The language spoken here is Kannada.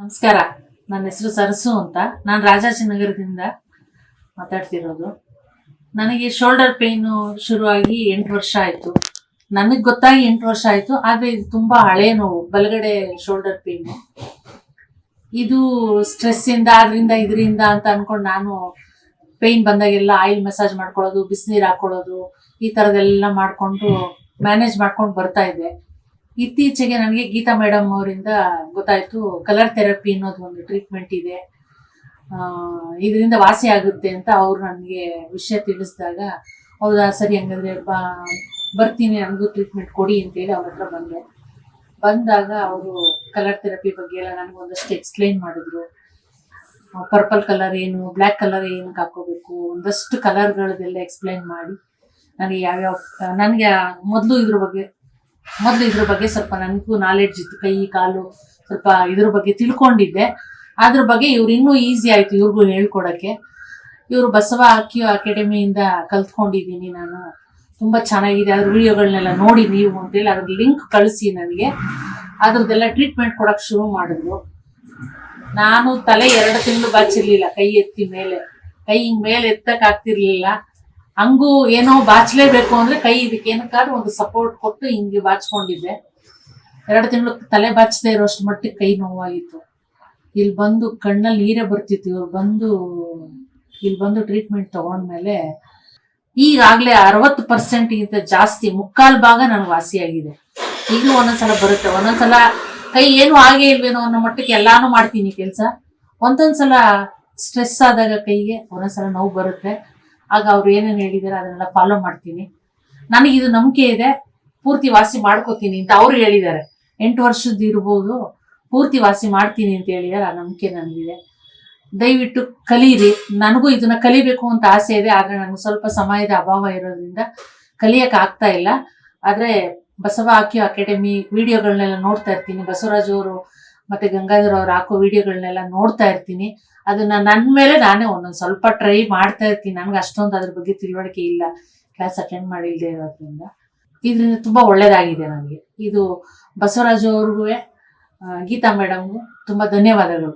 ನಮಸ್ಕಾರ. ನನ್ನ ಹೆಸರು ಸರಸು ಅಂತ. ನಾನು ರಾಜಾಜಿನಗರದಿಂದ ಮಾತಾಡ್ತಿರೋದು. ನನಗೆ ಶೋಲ್ಡರ್ ಪೇಯ್ನು ಶುರುವಾಗಿ ಎಂಟು ವರ್ಷ ಆಯಿತು. ನನಗೆ ಗೊತ್ತಾಗಿ ಎಂಟು ವರ್ಷ ಆಯಿತು, ಆದರೆ ಇದು ತುಂಬ ಹಳೆ ನೋವು, ಬಲಗಡೆ ಶೋಲ್ಡರ್ ಪೇಯ್ನು ಇದು ಸ್ಟ್ರೆಸ್ಸಿಂದ ಅದರಿಂದ ಇದರಿಂದ ಅಂತ ಅಂದ್ಕೊಂಡು ನಾನು ಪೇಯ್ನ್ ಬಂದಾಗೆಲ್ಲ ಆಯಿಲ್ ಮಸಾಜ್ ಮಾಡ್ಕೊಳ್ಳೋದು ಬಿಸಿನೀರು ಹಾಕ್ಕೊಳ್ಳೋದು ಈ ಥರದ್ದೆಲ್ಲ ಮಾಡಿಕೊಂಡು ಮ್ಯಾನೇಜ್ ಮಾಡ್ಕೊಂಡು ಬರ್ತಾ ಇದ್ದೆ. ಇತ್ತೀಚೆಗೆ ನನಗೆ ಗೀತಾ ಮೇಡಮ್ ಅವರಿಂದ ಗೊತ್ತಾಯ್ತು ಕಲರ್ ಥೆರಪಿ ಅನ್ನೋದು ಒಂದು ಟ್ರೀಟ್ಮೆಂಟ್ ಇದೆ. ಇದರಿಂದ ವಾಸಿ ಆಗುತ್ತೆ ಅಂತ ಅವರು ನನಗೆ ವಿಷಯ ತಿಳಿಸಿದಾಗ, ಹೌದಾ ಸರಿ ಹಂಗಂದ್ರೆ ಬಾ, ಬರ್ತೀನಿ, ನನಗೂ ಟ್ರೀಟ್ಮೆಂಟ್ ಕೊಡಿ ಅಂತೇಳಿ ಅವ್ರ ಹತ್ರ ಬಂದೆ. ಬಂದಾಗ ಅವರು ಕಲರ್ ಥೆರಪಿ ಬಗ್ಗೆ ಎಲ್ಲ ನನಗೆ ಒಂದಷ್ಟು ಎಕ್ಸ್ಪ್ಲೈನ್ ಮಾಡಿದ್ರು. ಪರ್ಪಲ್ ಕಲರ್ ಏನು ಬ್ಲ್ಯಾಕ್ ಕಲರ್ ಏನಕ್ಕೆ ಹಾಕೋಬೇಕು ಒಂದಷ್ಟು ಕಲರ್ಗಳದೆಲ್ಲ ಎಕ್ಸ್ಪ್ಲೈನ್ ಮಾಡಿ, ನನಗೆ ಯಾವ್ಯಾವ ನನಗೆ ಮೊದಲು ಇದ್ರ ಬಗ್ಗೆ ಮೊದಲು ಇದ್ರ ಬಗ್ಗೆ ಸ್ವಲ್ಪ ನನಗೂ ನಾಲೆಡ್ಜ್ ಇತ್ತು, ಕೈ, ಕಾಲು ಸ್ವಲ್ಪ ಇದ್ರ ಬಗ್ಗೆ ತಿಳ್ಕೊಂಡಿದ್ದೆ. ಅದ್ರ ಬಗ್ಗೆ ಇವ್ರು ಇನ್ನೂ ಈಸಿ ಆಯ್ತು ಇವ್ರಿಗೂ ಹೇಳ್ಕೊಡಕ್ಕೆ. ಇವರು ಬಸವ ಹಾಕಿ ಅಕಾಡೆಮಿಯಿಂದ ಕಲ್ತ್ಕೊಂಡಿದ್ದೀನಿ ನಾನು. ತುಂಬ ಚೆನ್ನಾಗಿದೆ, ಅದ್ರ ವಿಡಿಯೋಗಳನ್ನೆಲ್ಲ ನೋಡಿ ನೀವು ಅಂತೇಳಿ ಅದ್ರ ಲಿಂಕ್ ಕಳಿಸಿ ನನಗೆ. ಅದ್ರದ್ದೆಲ್ಲ ಟ್ರೀಟ್ಮೆಂಟ್ ಕೊಡಕ್ಕೆ ಶುರು ಮಾಡಿದ್ರು. ನಾನು ತಲೆ ಎರಡು ತಿಂಗಳು ಬಾಚಿರ್ಲಿಲ್ಲ, ಕೈ ಎತ್ತಿ ಮೇಲೆ. ಕೈ ಹಿಂಗೆ ಮೇಲೆ ಎತ್ತಕ್ ಆಗ್ತಿರ್ಲಿಲ್ಲ ಹಂಗೂ ಏನೋ ಬಾಚ್ಲೇಬೇಕು ಅಂದ್ರೆ ಕೈ ಇದಕ್ಕೆ ಏನಕ್ಕಾದ್ರೂ ಒಂದು ಸಪೋರ್ಟ್ ಕೊಟ್ಟು ಹಿಂಗೆ ಬಾಚ್ಕೊಂಡಿದ್ದೆ. ಎರಡು ತಿಂಗಳು ತಲೆ ಬಾಚದೆ ಇರೋಷ್ಟು ಮಟ್ಟಿಗೆ ಕೈ ನೋವಾಗಿತ್ತು ಇಲ್ಲಿ ಬಂದು ಕಣ್ಣಲ್ಲಿ ನೀರೇ ಬರ್ತಿತ್ತು. ಇವ್ರು ಬಂದು, ಇಲ್ಲಿ ಬಂದು ಟ್ರೀಟ್ಮೆಂಟ್ ತಗೊಂಡ್ಮೇಲೆ ಈಗಾಗಲೇ ಅರವತ್ತು ಪರ್ಸೆಂಟ್ಗಿಂತ ಜಾಸ್ತಿ ಮುಕ್ಕಾಲು ಭಾಗ ನನಗೆ ವಾಸಿಯಾಗಿದೆ ಈಗಲೂ ಒಂದೊಂದ್ಸಲ ಬರುತ್ತೆ. ಒಂದೊಂದ್ಸಲ ಕೈ ಏನು ಆಗೇ ಇಲ್ವೇನೋ ಅನ್ನೋ ಮಟ್ಟಕ್ಕೆ ಎಲ್ಲಾನು ಮಾಡ್ತೀನಿ ಕೆಲಸ. ಒಂದೊಂದ್ಸಲ ಸ್ಟ್ರೆಸ್ ಆದಾಗ ಕೈಗೆ, ಒಂದೊಂದ್ಸಲ ನೋವು ಬರುತ್ತೆ. ಆಗ ಅವ್ರು ಏನೇನು ಹೇಳಿದಾರೆ ಅದನ್ನೆಲ್ಲ ಫಾಲೋ ಮಾಡ್ತೀನಿ. ನನಗೆ ಇದು ನಂಬಿಕೆ ಇದೆ, ಪೂರ್ತಿ ವಾಸಿ ಮಾಡ್ಕೋತೀನಿ ಅಂತ ಅವ್ರು ಹೇಳಿದ್ದಾರೆ ಎಂಟು ವರ್ಷದ್ದು ಇರ್ಬೋದು, ಪೂರ್ತಿ ವಾಸಿ ಮಾಡ್ತೀನಿ ಅಂತ ಹೇಳಿದಾರೆ, ಆ ನಂಬಿಕೆ ನನಗಿದೆ. ದಯವಿಟ್ಟು ಕಲೀರಿ. ನನಗೂ ಇದನ್ನ ಕಲಿಬೇಕು ಅಂತ ಆಸೆ ಇದೆ, ಆದ್ರೆ ನನಗೆ ಸ್ವಲ್ಪ ಸಮಯದ ಅಭಾವ ಇರೋದ್ರಿಂದ ಕಲಿಯಕ್ಕೆ ಆಗ್ತಾ ಇಲ್ಲ. ಆದ್ರೆ ಬಸವ ಆಕ್ಯೂ ಅಕಾಡೆಮಿ ವಿಡಿಯೋಗಳನ್ನೆಲ್ಲ ನೋಡ್ತಾ ಇರ್ತೀನಿ. ಬಸವರಾಜ್ ಅವರು ಮತ್ತೆ ಗಂಗಾಧರ್ ಅವ್ರು ಹಾಕೋ ವಿಡಿಯೋಗಳನ್ನೆಲ್ಲ ನೋಡ್ತಾ ಇರ್ತೀನಿ. ಅದನ್ನ ನನ್ನ ಮೇಲೆ ನಾನೇ ಒಂದೊಂದು ಸ್ವಲ್ಪ ಟ್ರೈ ಮಾಡ್ತಾ ಇರ್ತೀನಿ. ನನ್ಗೆ ಅಷ್ಟೊಂದು ಅದ್ರ ಬಗ್ಗೆ ತಿಳುವಳಿಕೆ ಇಲ್ಲ. ಕ್ಲಾಸ್ ಅಟೆಂಡ್ ಮಾಡಿಲ್ಲದೆ ಇರೋದ್ರಿಂದ. ಇದರಿಂದ ತುಂಬಾ ಒಳ್ಳೇದಾಗಿದೆ ನನಗೆ. ಇದು ಬಸವರಾಜು ಅವ್ರಿಗೂ ಗೀತಾ ಮೇಡಮ್ಗೂ ತುಂಬಾ ಧನ್ಯವಾದಗಳು.